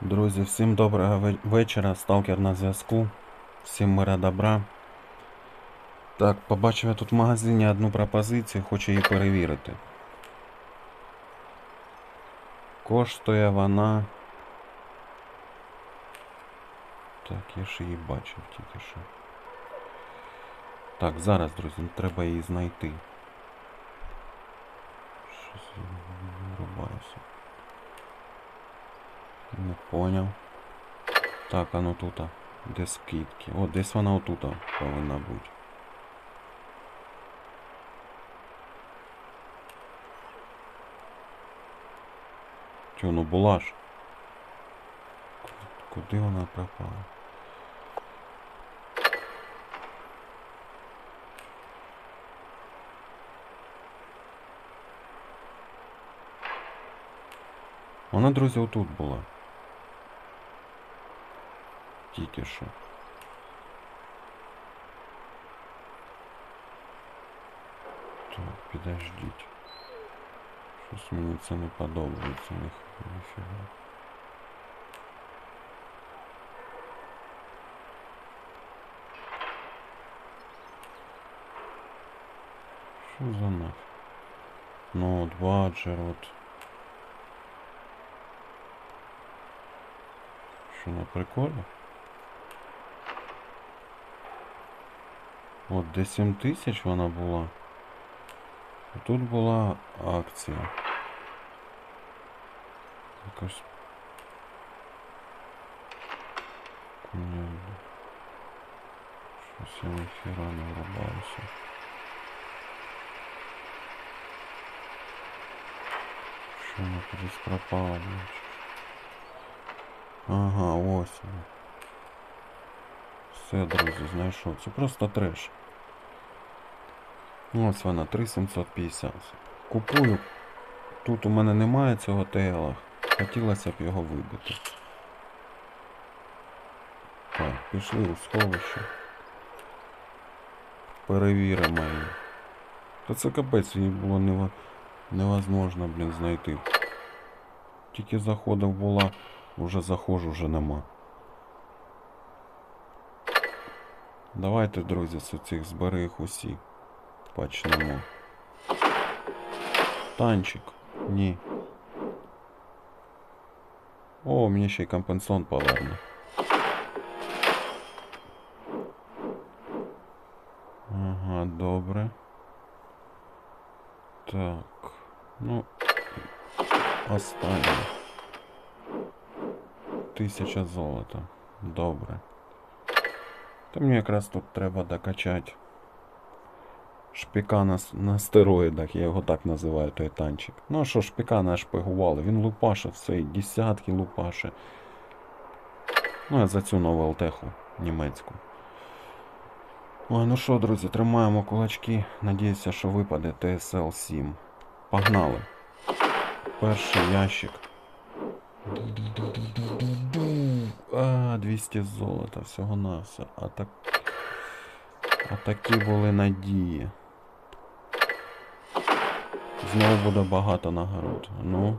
Друзі, всім доброго вечора. Сталкер на зв'язку. Всім мира добра. Так, побачив я тут в магазині одну пропозицію, хочу її перевірити. Коштує вона. Так, я ж її бачив тільки що. Так, зараз, друзі, треба її знайти. Щось вирубаюся. Не поняв. Так, а ну тут. Де скидки? О, десь вона отут повинна бути. Чо, ну була ж? Куди вона пропала? Вона, друзі, отут була. Тільки що. Так, підождіть. Щось мені це не подобається. Ніф- Ніфіга. Що за нафіг? Ну, от баджер, от. Що на приколі? От де 7 тисяч вона була. Тут була акція. Якось. Ні. Щось я ніхіра не врубаюся. Що вона кудись пропала, блін. Ага, ось вона. Все, друзі, знайшов. Це просто треш. Ось вона, 3750. Купую. Тут у мене немає цього ТЛ. Хотілося б його вибити. Так, пішли у сховище. Перевіримо її. Та це капець, її було нево- невозможно, блін, знайти. Тільки заходив була, вже заходжу, вже нема. Давайте, друзі, з цих зберіг усі почнемо. Танчик. Ні. О, мені ще й компенсон поверне. Ага, добре. Так. Ну. Останнє. Тисяча золота. Добре. Та мені якраз тут треба докачати шпіка на, на стероїдах, я його так називаю, той танчик. Ну а що, шпіка нашпигували, він лупаше все, і десятки лупаше. Ну, я за цю нову ЛТХу німецьку. Ой, ну що, друзі, тримаємо кулачки. Надіюся, що випаде TSL 7. Погнали. Перший ящик. А, 200 золота всього на все. А так. А такі були надії. Знову буде багато нагород. Ну.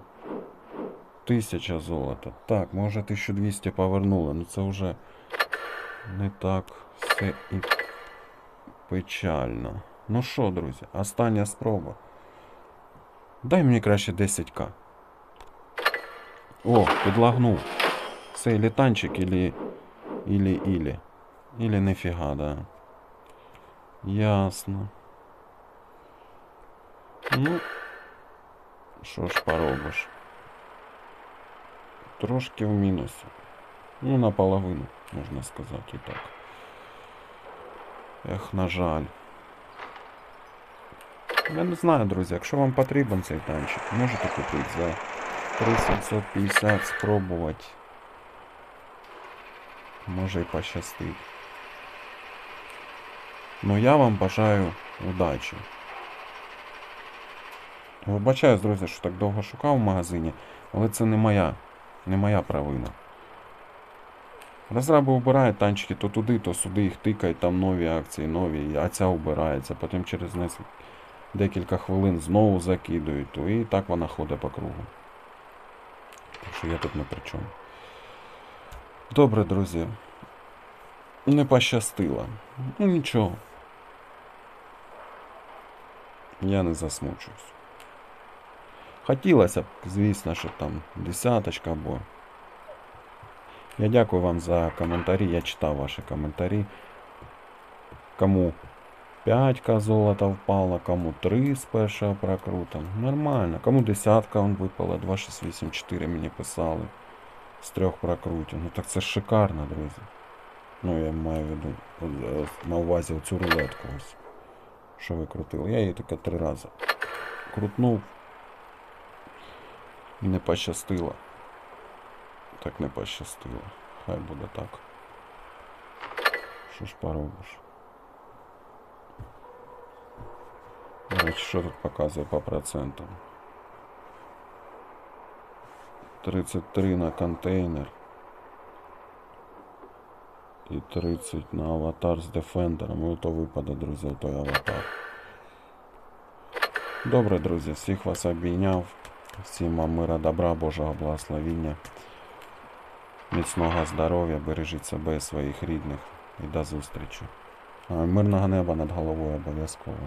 Тисяча золота. Так, може 1200 повернули, ну це вже не так все і печально. Ну що, друзі, остання спроба. Дай мені краще 10к. О, підлагнув. Цей літанчик или... Или, или. Или нифига, да. Ясно. Ну, що ж поробиш? Трошки в мінусі. Ну, наполовину, можна сказати і так. Ех, на жаль. Я не знаю, друзі, якщо вам потрібен цей танчик, можете купити за 3750 спробувати. Може і пощастить. Ну я вам бажаю удачі. Вибачаюсь, друзі, що так довго шукав в магазині, але це не моя, не моя провина. Розраби вбирають танчики то туди, то сюди, їх тикають, там нові акції, нові, а ця вбирається, потім через декілька хвилин знову закидують, то і так вона ходить по кругу. Так що я тут не при чому. Добре, друзі. Не пощастило. Ну нічого. Я не засмучуюсь. Хотілося б, звісно, щоб там десяточка або. Я дякую вам за коментарі. Я читав ваші коментарі. Кому 5 золота впало, кому 3 з першого прокрута. Нормально. Кому десятка он випала, 2684 мені писали. З трьох прокрутів. Ну так це шикарно, друзі. Ну, я маю виду е, на увазі оцю рулетку ось. Що ви крутили. Я її тільки три рази крутнув. Не пощастило. Так не пощастило. Хай буде так. Що ж поробиш? До речі, що тут показує по процентам? 33 на контейнер. І 30 на аватар з дефендером. І то випаде, друзі, той аватар. Добре, друзі, всіх вас обійняв. Всім вам мира, добра, Божого благословіння. Міцного здоров'я, бережіть себе і своїх рідних. І до зустрічі. А, Мирного неба над головою обов'язково.